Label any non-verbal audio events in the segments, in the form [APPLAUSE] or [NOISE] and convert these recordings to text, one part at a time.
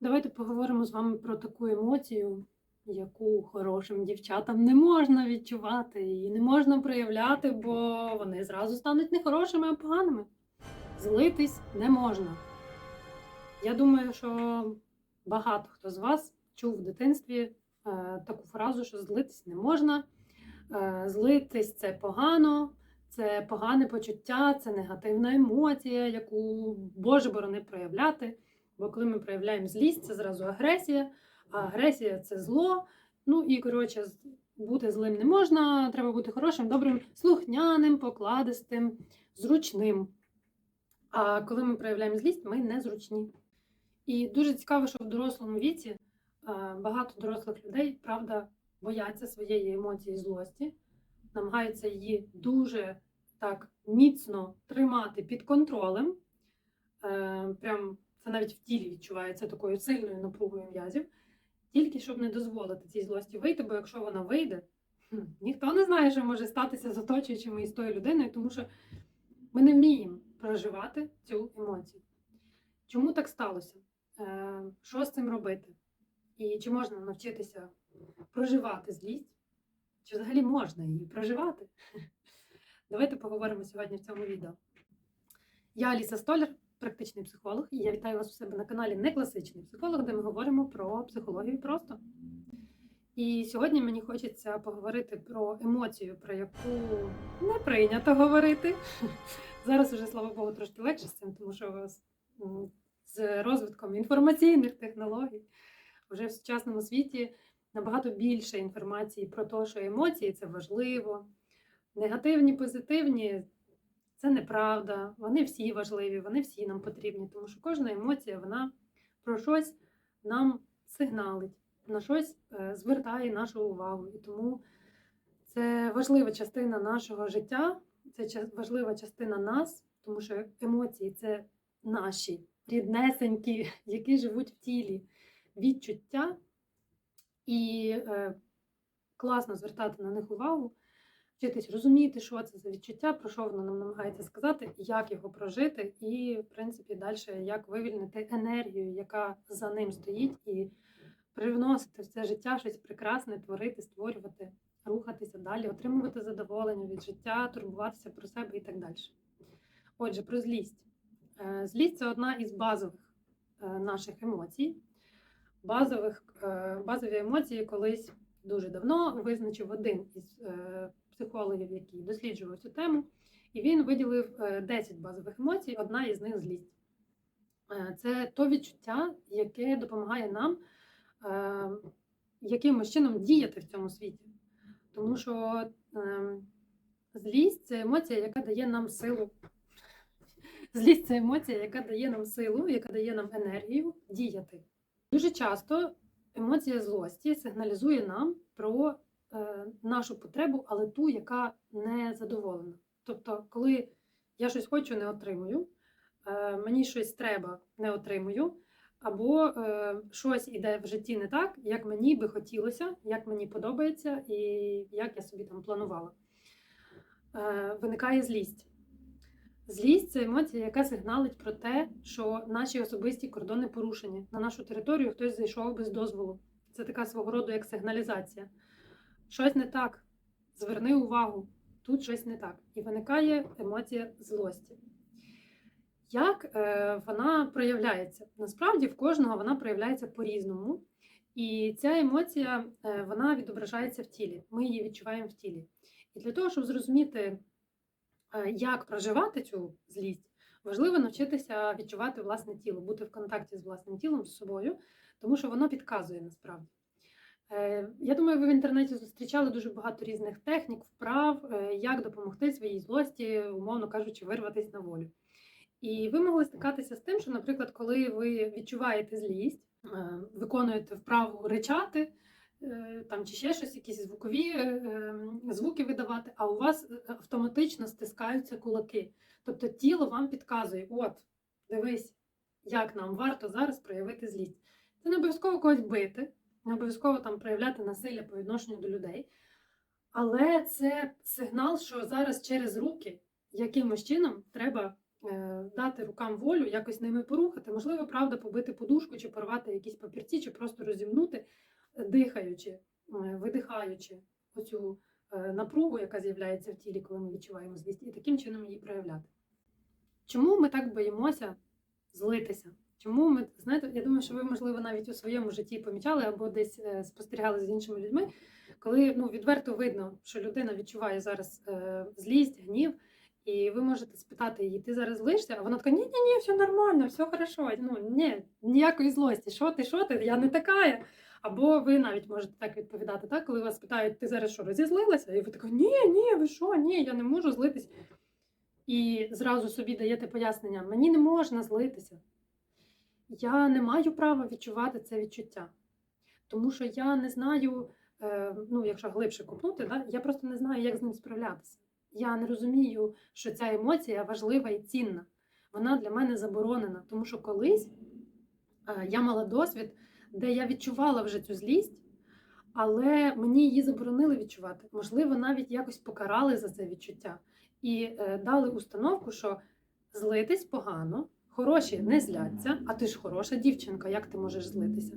Давайте поговоримо з вами про таку емоцію, яку хорошим дівчатам не можна відчувати і не можна проявляти, бо вони зразу стануть не хорошими, а поганими. Злитись не можна. Я думаю, що багато хто з вас чув в дитинстві е, таку фразу, що злитись не можна. Е, злитись це погано, це погане почуття, це негативна емоція, яку Боже борони проявляти. Бо коли ми проявляємо злість, це зразу агресія, а агресія це зло. Ну і коротше, бути злим не можна, треба бути хорошим, добрим, слухняним, покладистим, зручним. А коли ми проявляємо злість, ми незручні. І дуже цікаво, що в дорослому віці багато дорослих людей, правда, бояться своєї емоції злості, намагаються її дуже так міцно тримати під контролем. Е, Прям це навіть в тілі відчувається такою сильною напругою м'язів, тільки щоб не дозволити цій злості вийти, бо якщо вона вийде, хм, ніхто не знає, що може статися з оточуючими і з тою людиною, тому що ми не вміємо проживати цю емоцію. Чому так сталося? Е, Що з цим робити? І чи можна навчитися проживати злість? Чи взагалі можна її проживати? [LAUGHS] Давайте поговоримо сьогодні в цьому відео. Я Аліса Столяр, практичний психолог, і я вітаю вас у себе на каналі Некласичний психолог, де ми говоримо про психологію просто. І сьогодні мені хочеться поговорити про емоцію, про яку не прийнято говорити. [LAUGHS] Зараз уже, слава Богу, трошки легше з цим, тому що з- розвитком інформаційних технологій вже в сучасному світі набагато більше інформації про те, що емоції це важливо. Негативні, позитивні це неправда. Вони всі важливі, вони всі нам потрібні, тому що кожна емоція вона про щось нам сигналить, на щось е, звертає нашу увагу. І тому це важлива частина нашого життя, це важлива частина нас, тому що емоції це наші ріднесенькі, [LAUGHS] які живуть в тілі відчуття. І е, класно звертати на них увагу, вчитись розуміти, що це за відчуття, про що воно нам намагається сказати, як його прожити, і, в принципі, далі як вивільнити енергію, яка за ним стоїть, і привносити в це життя щось прекрасне, творити, створювати, рухатися далі, отримувати задоволення від життя, турбуватися про себе і так далі. Отже, про злість. Е, Злість це одна із базових е, наших емоцій. Базових, е, базові емоції колись дуже давно визначив один із психологів, який досліджував цю тему, і він виділив е, 10 базових емоцій, одна із них злість. Е, Це то відчуття, яке допомагає нам е, якимось чином діяти в цьому світі. Тому що е, злість це емоція, яка дає нам силу. Злість це емоція, яка дає нам силу, яка дає нам енергію діяти. Дуже часто емоція злості сигналізує нам про е, нашу потребу, але ту, яка не задоволена. Тобто, коли я щось хочу, не отримую, е, мені щось треба, не отримую, або е, щось іде в житті не так, як мені би хотілося, як мені подобається і як я собі там планувала. Е, виникає злість. Злість це емоція, яка сигналить про те, що наші особисті кордони порушені. На нашу територію хтось зайшов без дозволу. Це така свого роду як сигналізація. Щось не так. Зверни увагу, тут щось не так. І виникає емоція злості. Як е, вона проявляється? Насправді в кожного вона проявляється по-різному. І ця емоція е, вона відображається в тілі. Ми її відчуваємо в тілі. І для того, щоб зрозуміти, е, як проживати цю злість, важливо навчитися відчувати власне тіло, бути в контакті з власним тілом, з собою, тому що воно підказує насправді. Е, Я думаю, ви в інтернеті зустрічали дуже багато різних технік, вправ, е, як допомогти своїй злості, умовно кажучи, вирватися на волю. І ви могли стикатися з тим, що, наприклад, коли ви відчуваєте злість, е, виконуєте вправу речати, там чи ще щось, якісь звукові звуки видавати, а у вас автоматично стискаються кулаки. Тобто тіло вам підказує: от, дивись, як нам варто зараз проявити злість. Це не обов'язково когось бити, не обов'язково там проявляти насилля по відношенню до людей. Але це сигнал, що зараз через руки якимось чином треба е, дати рукам волю, якось ними порухати, можливо, правда, побити подушку, чи порвати якісь папірці, чи просто розімнути, е, дихаючи, е, видихаючи оцю напругу, яка з'являється в тілі, коли ми відчуваємо злість, і таким чином її проявляти. Чому ми так боїмося злитися? Чому ми знаєте, я думаю, що ви, можливо, навіть у своєму житті помічали або десь е, спостерігали з іншими людьми, коли ну, відверто видно, що людина відчуває зараз е, злість, гнів, і ви можете спитати її, ти зараз злишся? А вона така, ні, ні, ні, все нормально, все хорошо. Ну ні, ніякої злості. Що ти, що ти? Я не така. Або ви навіть можете так відповідати, так, коли вас питають, ти зараз що, розізлилася? І ви така, ні, ні, ви що, ні, я не можу злитись. І зразу собі даєте пояснення, мені не можна злитися. Я не маю права відчувати це відчуття. Тому що я не знаю, е, ну, якщо глибше копнути, да, я просто не знаю, як з ним справлятися. Я не розумію, що ця емоція важлива і цінна. Вона для мене заборонена, тому що колись е, я мала досвід, де я відчувала вже цю злість, але мені її заборонили відчувати. Можливо, навіть якось покарали за це відчуття і е, дали установку, що злитись погано, хороші не зляться, а ти ж хороша дівчинка, як ти можеш злитися?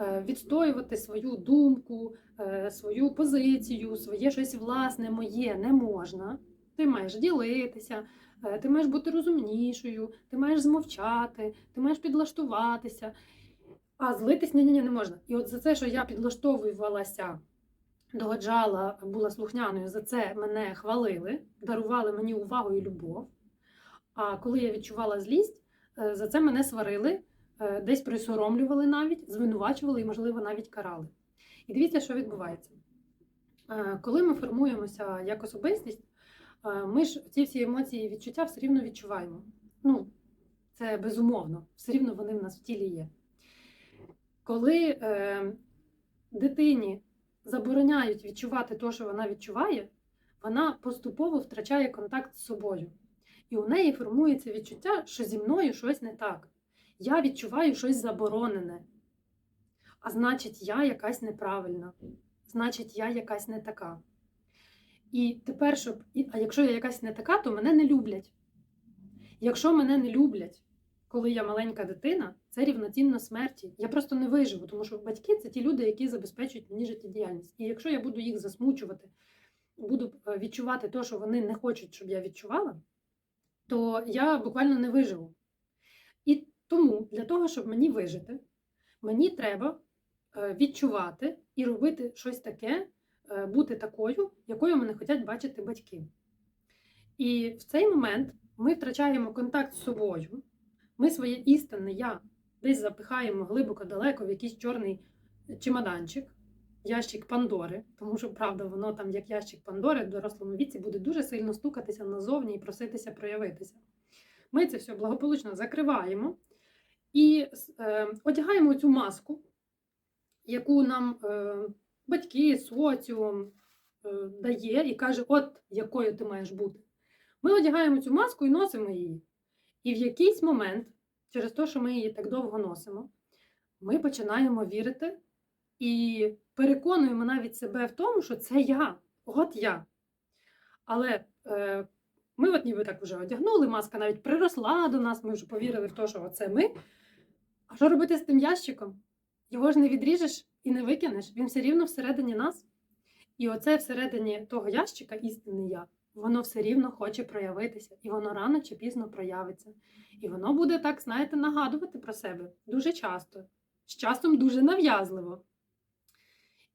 Е, Відстоювати свою думку, е, свою позицію, своє щось власне, моє не можна. Ти маєш ділитися, е, ти маєш бути розумнішою, ти маєш змовчати, ти маєш підлаштуватися. А злитись ні, ні, ні, не можна. І от за це, що я підлаштовувалася, догоджала, була слухняною, за це мене хвалили, дарували мені увагу і любов. А коли я відчувала злість, за це мене сварили, е, десь присоромлювали навіть, звинувачували і, можливо, навіть карали. І дивіться, що відбувається. Е, Коли ми формуємося як особистість, е, ми ж ці всі емоції і відчуття все рівно відчуваємо. Ну, це безумовно, все рівно вони в нас в тілі є. Коли е, дитині забороняють відчувати те, що вона відчуває, вона поступово втрачає контакт з собою. І у неї формується відчуття, що зі мною щось не так. Я відчуваю щось заборонене. А значить, я якась неправильна. Значить, я якась не така. І тепер, щоб. А якщо я якась не така, то мене не люблять. Якщо мене не люблять, коли я маленька дитина, це рівноцінно смерті. Я просто не виживу, тому що батьки це ті люди, які забезпечують мені життєдіяльність. І якщо я буду їх засмучувати, буду е, відчувати те, що вони не хочуть, щоб я відчувала, то я буквально не виживу. І тому для того, щоб мені вижити, мені треба е, відчувати і робити щось таке, е, бути такою, якою мене хочуть бачити батьки. І в цей момент ми втрачаємо контакт з собою, ми своє істинне я десь запихаємо глибоко далеко в якийсь чорний чемоданчик, ящик Пандори, тому що, правда, воно там, як ящик Пандори, в дорослому віці буде дуже сильно стукатися назовні і проситися проявитися. Ми це все благополучно закриваємо і е, одягаємо цю маску, яку нам е, батьки, соціум е, дає і каже, от якою ти маєш бути. Ми одягаємо цю маску і носимо її. І в якийсь момент, через те, що ми її так довго носимо, ми починаємо вірити і переконуємо навіть себе в тому, що це я, от я. Але е, ми от ніби так вже одягнули, маска навіть приросла до нас, ми вже повірили в те, що це ми. А що робити з тим ящиком? Його ж не відріжеш і не викинеш, він все рівно всередині нас. І оце всередині того ящика, істинне я, воно все рівно хоче проявитися, і воно рано чи пізно проявиться. І воно буде так, знаєте, нагадувати про себе дуже часто, з часом дуже нав'язливо.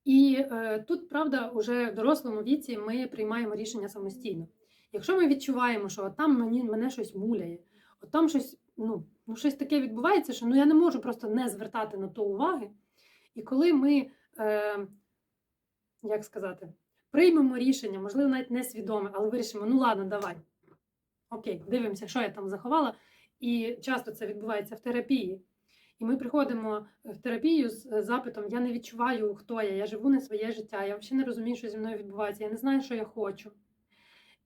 І е, тут, правда, уже в дорослому віці ми приймаємо рішення самостійно. Якщо ми відчуваємо, що там мені, мене щось муляє, от там щось, ну, ну, щось таке відбувається, що ну, я не можу просто не звертати на то уваги. І коли ми, е, як сказати, приймемо рішення, можливо, навіть несвідоме, але вирішимо, ну ладно, давай. Окей, дивимося, що я там заховала. І часто це відбувається в терапії. І ми приходимо в терапію з е, запитом: я не відчуваю, хто я, я живу не своє життя, я взагалі не розумію, що зі мною відбувається, я не знаю, що я хочу.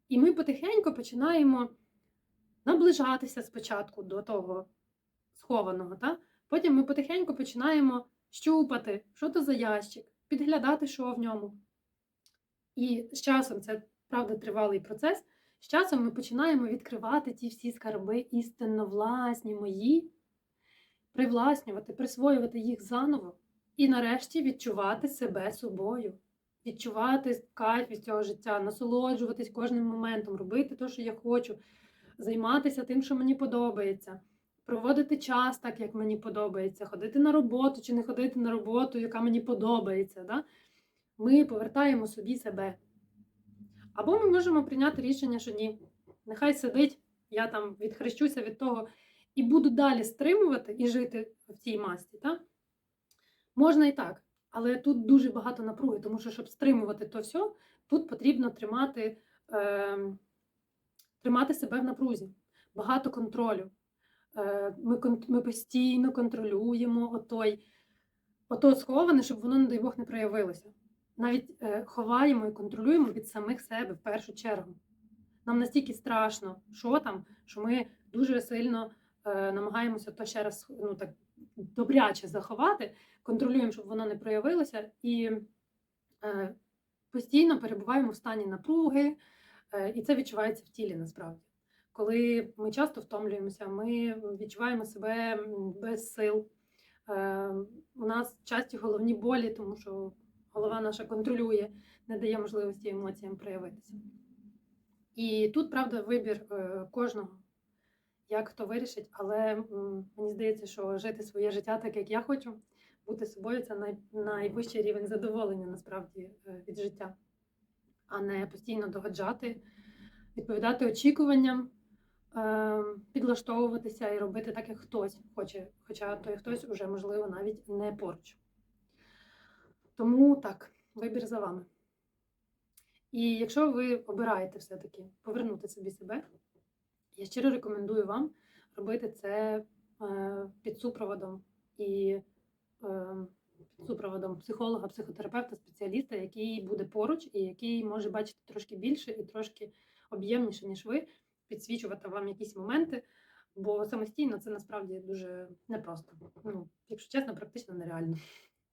І ми потихеньку починаємо наближатися спочатку до того схованого. Та? Потім ми потихеньку починаємо щупати, що то за ящик, підглядати, що в ньому. І з часом це правда тривалий процес. З часом ми починаємо відкривати ті всі скарби істинно власні мої, привласнювати, присвоювати їх заново і нарешті відчувати себе собою, відчувати кайф від цього життя, насолоджуватись кожним моментом, робити те, що я хочу, займатися тим, що мені подобається, проводити час так, як мені подобається, ходити на роботу чи не ходити на роботу, яка мені подобається. Да? Ми повертаємо собі себе. Або ми можемо прийняти рішення, що ні, нехай сидить, я там відхрещуся від того і буду далі стримувати і жити в цій масті. Так? Можна і так, але тут дуже багато напруги, тому що, щоб стримувати то все, тут потрібно тримати, е, тримати себе в напрузі, багато контролю. Е, ми, ми постійно контролюємо отой, ото сховане, щоб воно, не дай Бог, не проявилося. Навіть е, ховаємо і контролюємо від самих себе в першу чергу. Нам настільки страшно, що там, що ми дуже сильно намагаємося то ще раз ну, так, добряче заховати, контролюємо, щоб воно не проявилося, і е, постійно перебуваємо в стані напруги, е, і це відчувається в тілі насправді. Коли ми часто втомлюємося, ми відчуваємо себе без сил. Е, у нас часті головні болі, тому що голова наша контролює, не дає можливості емоціям проявитися. І тут, правда, вибір е, кожного, як хто вирішить, але мені здається, що жити своє життя так, як я хочу, бути собою це най, найвищий рівень задоволення насправді е, від життя, а не постійно догоджати, відповідати очікуванням, е, підлаштовуватися і робити так, як хтось хоче, хоча той хтось уже, можливо, навіть не поруч. Тому так, вибір за вами. І якщо ви обираєте все-таки повернути собі себе, я щиро рекомендую вам робити це е, під супроводом і е, під супроводом психолога, психотерапевта, спеціаліста, який буде поруч і який може бачити трошки більше і трошки об'ємніше, ніж ви, підсвічувати вам якісь моменти, бо самостійно це насправді дуже непросто. Ну, якщо чесно, практично нереально.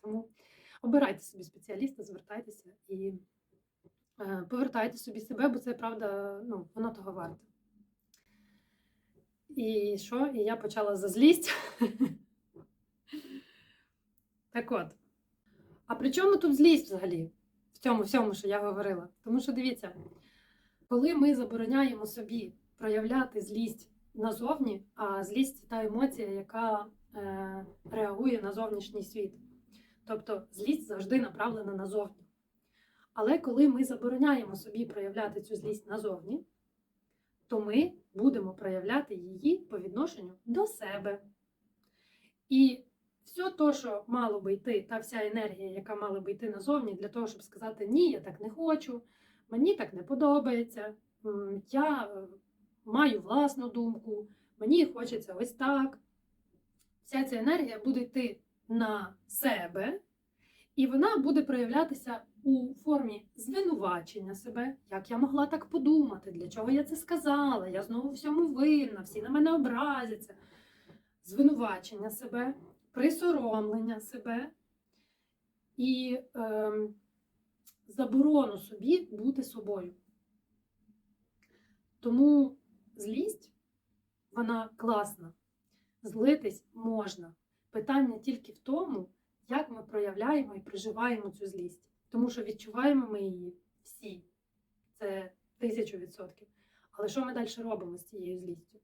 Тому обирайте собі спеціаліста, звертайтеся і е, повертайте собі себе, бо це правда, ну, воно того варте. І що? І я почала за злість. Так от. А при чому тут злість взагалі? В цьому всьому, що я говорила? Тому що дивіться, коли ми забороняємо собі проявляти злість назовні, а злість це та емоція, яка е, реагує на зовнішній світ. Тобто злість завжди направлена назовні. Але коли ми забороняємо собі проявляти цю злість назовні, то ми будемо проявляти її по відношенню до себе. І все те, що мало би йти, та вся енергія, яка мала би йти назовні, для того, щоб сказати ні, я так не хочу, мені так не подобається, я е, маю власну думку, мені хочеться ось так. Вся ця енергія буде йти на себе, і вона буде проявлятися у формі звинувачення себе, як я могла так подумати, для чого я це сказала, я знову всьому винна, всі на мене образяться. Звинувачення себе, присоромлення себе і ем, заборону собі бути собою. Тому злість, вона класна. Злитись можна. Питання тільки в тому, як ми проявляємо і проживаємо цю злість. Тому що відчуваємо ми її всі. Це тисячу відсотків. Але що ми далі робимо з цією злістю?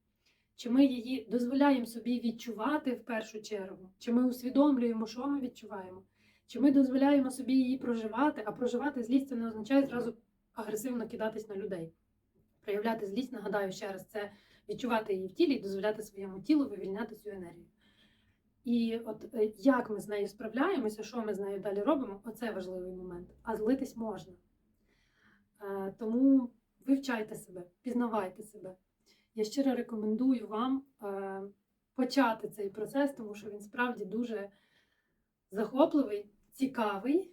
Чи ми її дозволяємо собі відчувати в першу чергу? Чи ми усвідомлюємо, що ми відчуваємо? Чи ми дозволяємо собі її проживати, а проживати злість це не означає зразу агресивно кидатись на людей. Проявляти злість, нагадаю ще раз, це відчувати її в тілі і дозволяти своєму тілу вивільняти цю енергію. І от е, як ми з нею справляємося, що ми з нею далі робимо, оце важливий момент. А злитись можна. Е, Тому вивчайте себе, пізнавайте себе. Я щиро рекомендую вам е, почати цей процес, тому що він справді дуже захопливий, цікавий.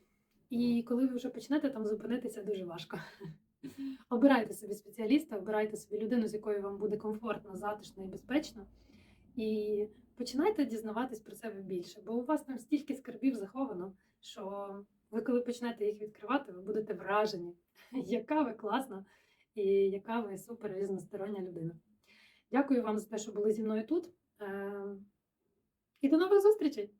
І коли ви вже почнете там зупинитися, дуже важко. Обирайте собі спеціаліста, обирайте собі людину, з якою вам буде комфортно, затишно і безпечно. І починайте дізнаватись про себе більше, бо у вас там стільки скарбів заховано, що ви, коли почнете їх відкривати, ви будете вражені, [LAUGHS] яка ви класна і яка ви супер різностороння людина. Дякую вам за те, що були зі мною тут. Е, І до нових зустрічей!